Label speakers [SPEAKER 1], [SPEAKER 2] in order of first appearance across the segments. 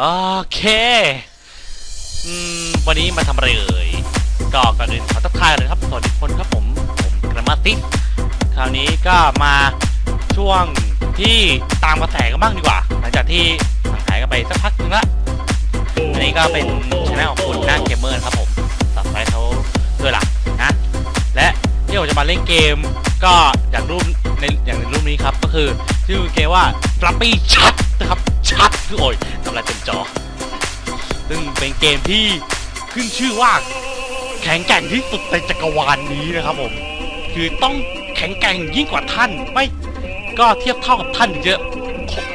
[SPEAKER 1] โอเคอืมวันนี้มาทำอะไรเอ่ยก็ก่อนอื่นขอทักทายเลยครับสวัสดีทุกคนครับผมผมกระมาติกคราวนี้ก็มาช่วงที่ตามกระแสกันบ้างดีกว่า หลังจากที่ห่างหายกันไปสักพักหนึงละอันนี้ก็เป็นช anel ของคุณหน้าเกมเมอร์ครับผมสับไว้เขาด้วยล่ะนะและที่ผมจะมาเล่นเกมก็อย่างรูปในอย่างในรูปนี้ครับก็คือชื่อเกมว่า Flappy Chat นะครับ ชัดคือโอ้ยทำอะไรเต็มจอ ซึ่งเป็นเกมที่ขึ้นชื่อว่าแข็งแกร่งที่สุดในจักรวาลนี้นะครับผม คือต้องแข็งแกร่งยิ่งกว่าท่านไม่ก็เทียบเท่ากับท่านถึงจะ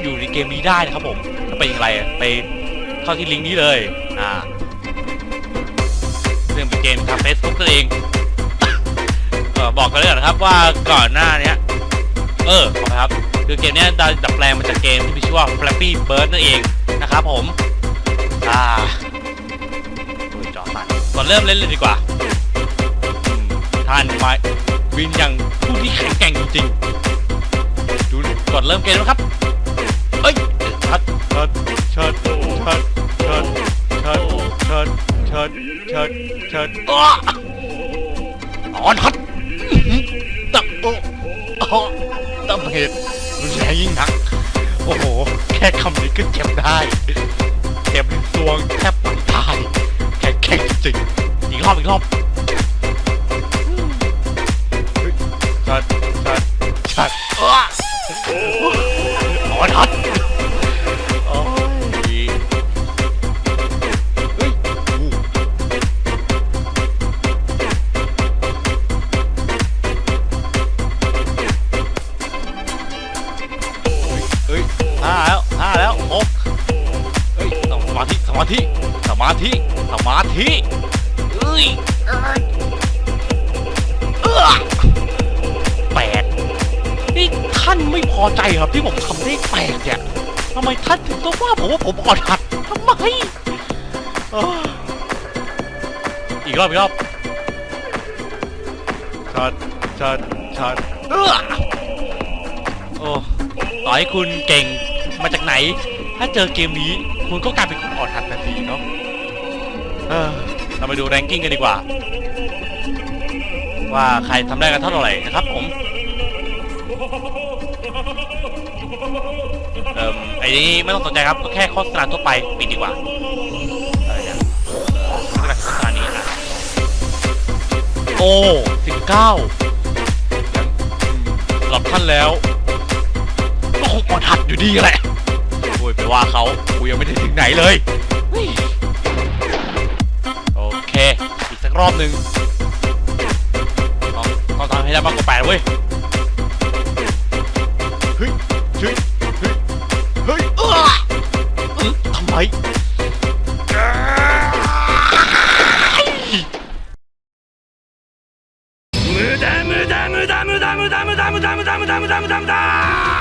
[SPEAKER 1] อยู่ในเกมนี้ได้นะครับผมจะเป็นอย่างไรไปเข้าที่ลิงก์นี้เลยอ่าเรื่องเป็นเกมทาง Facebook ตัวเองบอกกันเลยนะครับว่าก่อนหน้านี้เออครับ คือเกมนี้ดัดแปลงมาจากเกมที่มีชื่อว่า Flappy Bird นั่นเองนะครับผม อ่าโอ้ยจอสั่นก่อนเริ่มเล่นเลยดีกว่าท่านมาวินอย่างผู้ที่แข็งแกร่งจริงๆดูก่อนเริ่มเกมนะครับ เอ้ยชัดชัดชัดชัดชัดชัดชัดชัดชัดชัดอ้อออนฮัดตับโอ อ้อตับเหตุรุนแรงยิ่งนัก โอ้โห แค่คำนี้ก็เจ็บได้เจ็บซวงแทบปางตายแข็งแข็งจริงๆอีกรอบอีกรอบเฮ้ยชัดชัดชัด มาธิสมาธิสมาธิสมาธิเอ้ยเอ้ยเอื้อแปดนี่ท่านไม่พอใจครับที่ผมทำได้แปดเนี่ยทำไมท่านถึงต้องว่าผมว่าผมอ่อนหัดทำไมเอ้ออีกรอบอีกรอบชัดชัดชัดเอื้อโอ้ต่อให้คุณเก่งมาจากไหน ถ้าเจอเกมนี้คุณก็กลายเป็นคนอ่อนหัดทันทีเนาะเออเราไปดูแรงกิ้งกันดีกว่า ว่าใครทำได้กันเท่าไหร่นะครับผมเอ่มไอ้นี้ไม่ต้องสนใจครับก็แค่โฆษณาทั่วไปปิดดีกว่าเออเนี่ยโฆษณาโฆษณานี้อะโอ้สิบเก้าหรับท่านแล้ว ก็คงอ่อนหัดอยู่ดีแหละ ไปว่าเขากูยังไม่ได้ถึงไหนเลยเฮ้ยโอเค อีกสักรอบหนึ่งต้องต้องทำให้ได้มากกว่าแปดเว้ย เฮ้ย เฮ้ย เฮ้ย เฮ้ยเออเออทำไม无駄无駄无駄无駄无駄无駄无駄无駄无駄无駄无駄无駄